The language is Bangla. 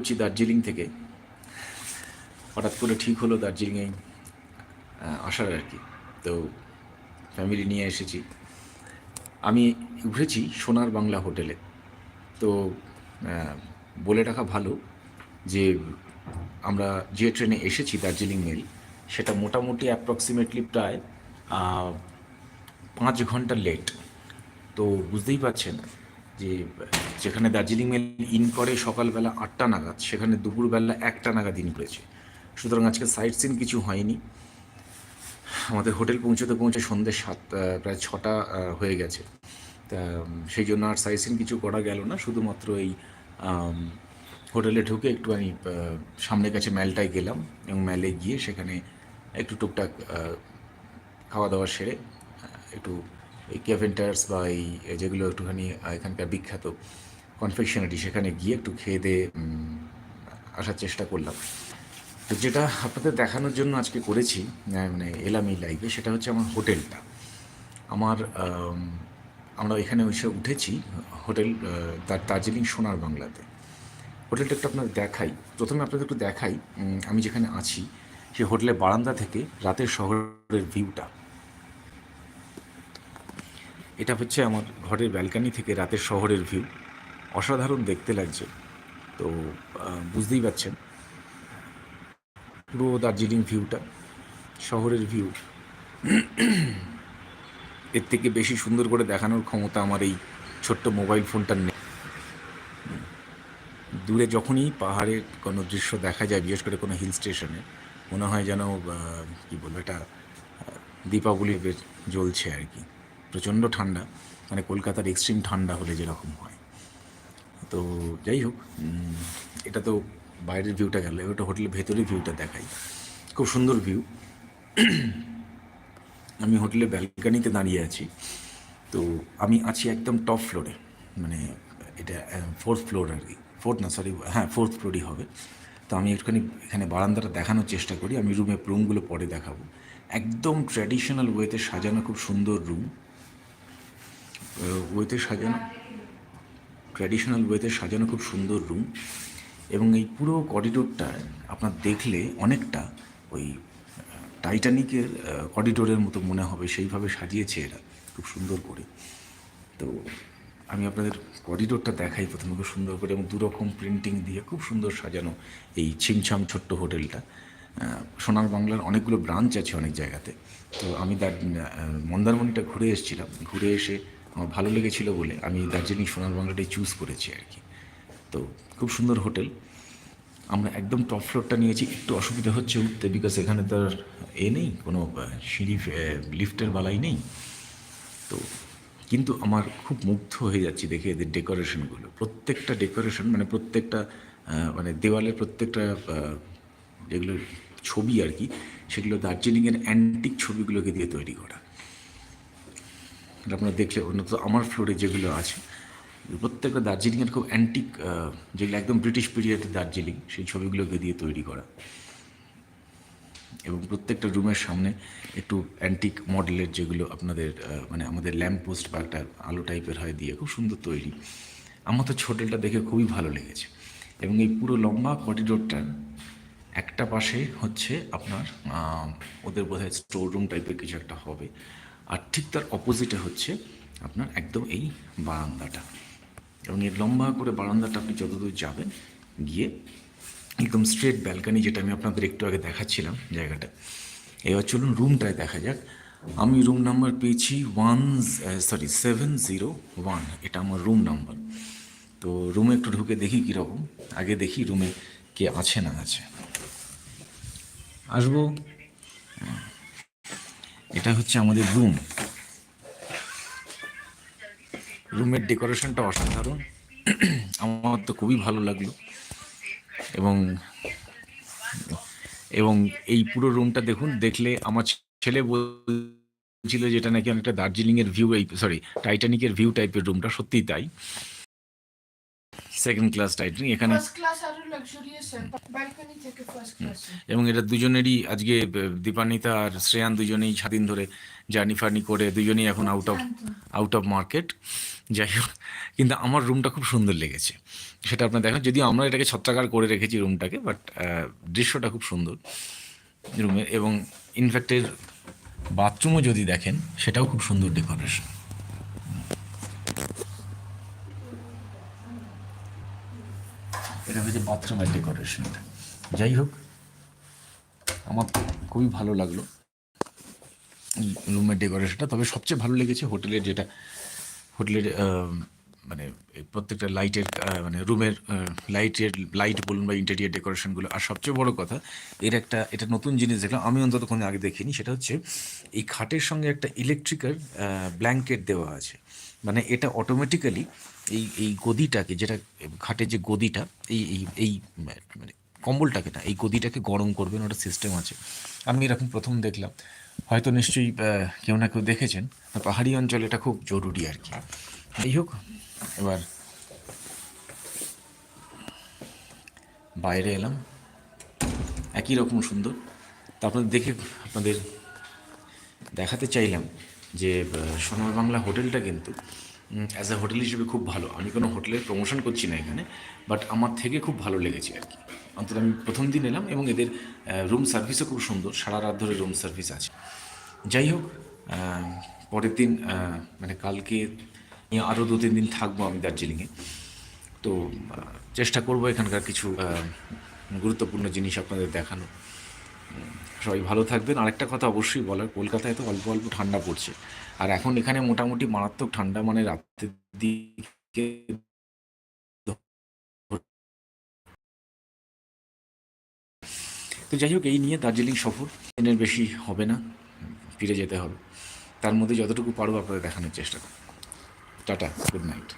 করছি দার্জিলিং থেকে। হঠাৎ করে ঠিক হলো দার্জিলিংয়ে আসার আর কি। তো ফ্যামিলি নিয়ে এসেছি। আমি উঠেছি সোনার বাংলা হোটেলে। তো বলে রাখা ভালো যে, আমরা যে ট্রেনে এসেছি দার্জিলিং মেল, সেটা মোটামুটি অ্যাপ্রক্সিমেটলি প্রায় পাঁচ ঘণ্টা লেট তো বুঝতেই পারছেন যে যেখানে দার্জিলিং মেল ইন করে সকালবেলা আটটা নাগাদ সেখানে দুপুরবেলা একটা নাগাদ ইন করেছে। সুতরাং আজকে সাইট সিন কিছু হয়নি। আমাদের হোটেল পৌঁছতে পৌঁছে সন্ধ্যে সাত প্রায় ছটা হয়ে গেছে। তা সেই জন্য আর সাইট সিন কিছু করা গেল না। শুধুমাত্র এই হোটেলে ঢুকে একটুখানি আহ, সামনে কাছে ম্যালটায় গেলাম এবং ম্যালে গিয়ে সেখানে একটু টুকটাক খাওয়া দাওয়া সেরে একটু এই ক্যাভেন্টার্স বা এই যেগুলো একটুখানি এখানকার বিখ্যাত কনফেকশনারি সেখানে গিয়ে একটু খেয়ে দিয়ে আসার চেষ্টা করলাম। তো যেটা আপনাদের দেখানোর জন্য আজকে করেছি মানে এলাম এই লাইভে সেটা হচ্ছে আমার হোটেলটা। আমার আমরা এখানে এসে উঠেছি, হোটেল দার- দার্জিলিং সোনার বাংলাতে। হোটেলটা একটু আপনাদের দেখাই। প্রথমে আপনাদের একটু দেখাই আমি যেখানে আছি, সেই হোটেলের বারান্দা থেকে রাতের শহরের ভিউটা এটা হচ্ছে আমার ঘরের ব্যালকানি থেকে রাতের শহরের ভিউ। অসাধারণ দেখতে লাগছে। তো বুঝতেই পারছেন। পুরো দার্জিলিং ভিউটা, শহরের ভিউ। এর থেকে বেশি সুন্দর করে দেখানোর ক্ষমতা আমার এই ছোট্ট মোবাইল ফোনটার নেই। দূরে যখনই পাহাড়ের কোনো দৃশ্য দেখা যায়, বিশেষ করে কোনো হিল স্টেশনে, মনে হয় যেন কি বলব, এটা দীপাবলি জ্বলছে আর কি। প্রচণ্ড ঠান্ডা মানে কলকাতার এক্সট্রিম ঠান্ডা হলে যেরকম হয়। তো যাই হোক এটা তো বাইরের ভিউটা গেল ওটা হোটেলের ভেতরের ভিউটা দেখাই। খুব সুন্দর ভিউ আমি হোটেলের ব্যালকানিতে দাঁড়িয়ে আছি। তো আমি আছি একদম টপ ফ্লোরে মানে এটা ফোর্থ ফ্লোর আর কি। ফোর্থ না সরি হ্যাঁ ফোর্থ ফ্লোরই হবে। তো আমি একটুখানি এখানে বারান্দাটা দেখানোর চেষ্টা করি, আমি রুমে রুমগুলো পরে দেখাবো। একদম ট্র্যাডিশনাল ওয়েতে সাজানো খুব সুন্দর রুম ওয়েতে সাজানো ট্র্যাডিশনাল ওয়েতে সাজানো খুব সুন্দর রুম এবং এই পুরো করিডোরটা আপনার দেখলে অনেকটা ওই টাইটানিকের করিডোরের মতো মনে হবে, সেইভাবে সাজিয়েছে এরা, খুব সুন্দর করে। তো আমি আপনাদের করিডোরটা দেখাই প্রথমে খুব সুন্দর করে এবং দুরকম প্রিন্টিং দিয়ে খুব সুন্দর সাজানো এই ছিমছাম ছোট্ট হোটেলটা। সোনার বাংলার অনেকগুলো ব্রাঞ্চ আছে অনেক জায়গাতে। তো আমি দার মন্দারমণিটা ঘুরে এসেছিলাম। ঘুরে এসে আমার ভালো লেগেছিল বলে আমি দার্জিলিং সোনার বাংলাটাই চুজ করেছি আর কি। তো খুব সুন্দর হোটেল। আমরা একদম টপ ফ্লোরটা নিয়েছি। একটু অসুবিধা হচ্ছে উঠতে বিকজ এখানে তো আর এ নেই, কোনো সিঁড়ি লিফটের বালাই নেই। তো কিন্তু আমার খুব মুগ্ধ হয়ে যাচ্ছি দেখে এদের ডেকোরেশনগুলো প্রত্যেকটা ডেকোরেশন মানে প্রত্যেকটা মানে দেওয়ালের প্রত্যেকটা যেগুলো ছবি আর কি, সেগুলো দার্জিলিংয়ের অ্যান্টিক ছবিগুলোকে দিয়ে তৈরি করা। এটা আপনারা দেখলে অন্তত আমার ফ্লোরে যেগুলো আছে, প্রত্যেকটা দার্জিলিংয়ের খুব অ্যান্টিক যেগুলো একদম ব্রিটিশ পিরিয়ডের দার্জিলিং, সেই ছবিগুলোকে দিয়ে তৈরি করা। এবং প্রত্যেকটা রুমের সামনে একটু অ্যান্টিক মডেলের যেগুলো আপনাদের মানে আমাদের ল্যাম্প পোস্ট বা একটা আলো টাইপের হয় দিয়ে খুব সুন্দর তৈরি। আমার তো হোটেলটা দেখে খুবই ভালো লেগেছে। এবং এই পুরো লম্বা করিডোরটার একটা পাশে হচ্ছে আপনার ওদের বোধহয় স্টোর রুম টাইপের কিছু একটা হবে। আর ঠিক তার অপোজিটে হচ্ছে আপনার একদম এই বারান্দাটা। এবং এর লম্বা করে বারান্দাটা আপনি যতদূর যাবেন গিয়ে একদম স্ট্রেট ব্যালকানি যেটা আমি আপনাদের একটু আগে দেখাচ্ছিলাম জায়গাটা। এবার চলুন রুমটায় দেখা যাক। আমি রুম নাম্বার পেয়েছি one sorry seven zero one এটা আমার রুম নাম্বার তো রুমে একটু ঢুকে দেখি কীরকম। আগে দেখি রুমে কে আছে না আছে। আসব? এটা হচ্ছে আমাদের রুম রুমের ডেকোরেশনটা অসাধারণ। আমার তো খুবই ভালো লাগল। এবং এবং এই পুরো রুমটা দেখুন, দেখলে আমার ছেলে বলছিল যেটা নাকি অনেকটা দার্জিলিংয়ের ভিউ এই সরি টাইটানিকের ভিউ টাইপের রুমটা সত্যিই তাই। সেকেন্ড ক্লাস টাইটানিক এখানে ফার্স্ট ক্লাস আরও লাক্সারিয়াস ব্যালকনি থেকে ফার্স্ট ক্লাস এবং এটা দুজনেরই আজকে দীপান্বিতা আর শ্রেয়ান দুজনেই স্বাধীন ধরে জার্নি ফার্নি করে দুজনেই এখন out of out of market যাই হোক কিন্তু আমার রুমটা খুব সুন্দর লেগেছে। সেটা আপনার দেখেন যদিও আমরা এটাকে ছত্রাকার করে রেখেছি রুমটাকে বাট দৃশ্যটা খুব সুন্দর রুমের এবং ইনফ্যাক্টের বাথরুমও যদি দেখেন সেটাও খুব সুন্দর ডেকোরেশন এটা হচ্ছে বাথরুমের ডেকোরেশনটা যাই হোক, আমার খুবই ভালো লাগল রুমের ডেকোরেশনটা তবে সবচেয়ে ভালো লেগেছে হোটেলের যেটা হোটেলের মানে প্রত্যেকটা লাইটের মানে রুমের লাইটের লাইট বলুন বা ইন্টেরিয়ার ডেকোরেশনগুলো আর সবচেয়ে বড় কথা, এর একটা, এটা নতুন জিনিস দেখলাম, আমি অন্তত কোনো আগে দেখিনি। সেটা হচ্ছে, এই খাটের সঙ্গে একটা ইলেকট্রিক্যাল ব্ল্যাঙ্কেট দেওয়া আছে। মানে এটা অটোমেটিক্যালি এই এই গদিটাকে যেটা খাটের যে গদিটা, এই এই এই মানে কম্বলটাকে না, এই গদিটাকে গরম করবেন ওটা সিস্টেম আছে। আমি এরকম প্রথম দেখলাম। হয়তো নিশ্চয়ই কেউ না কেউ দেখেছেন পাহাড়ি অঞ্চলে এটা খুব জরুরি আর কি। যাই হোক, এবার বাইরে এলাম। একই রকম সুন্দর। তা আপনাদের দেখে, আপনাদের দেখাতে চাইলাম যে সোনার বাংলা হোটেলটা কিন্তু অ্যাজ আ হোটেল হিসেবে খুব ভালো। আমি কোনো হোটেলের প্রমোশন করছি না এখানে বাট আমার থেকে খুব ভালো লেগেছে আর কি। অন্তত আমি প্রথম দিন এলাম এবং এদের রুম সার্ভিসও খুব সুন্দর, সারা রাত ধরে রুম সার্ভিস আছে। যাই হোক পরের দিন মানে কালকে আরও দু তিন দিন থাকব আমি দার্জিলিংয়ে। তো চেষ্টা করব এখানকার কিছু গুরুত্বপূর্ণ জিনিস আপনাদের দেখানো সবাই ভালো থাকবেন। আরেকটা কথা অবশ্যই বলার, কলকাতায় তো অল্প অল্প ঠান্ডা পড়ছে। আর এখন এখানে মোটামুটি মারাত্মক ঠান্ডা মানে রাতের দিকে তো যাই হোক, এই নিয়ে দার্জিলিং সফর। দিনের বেশি হবে না, ফিরে যেতে হবে। তার মধ্যে যতটুকু পারব আপনাদের দেখানোর চেষ্টা করব। Tata, good night.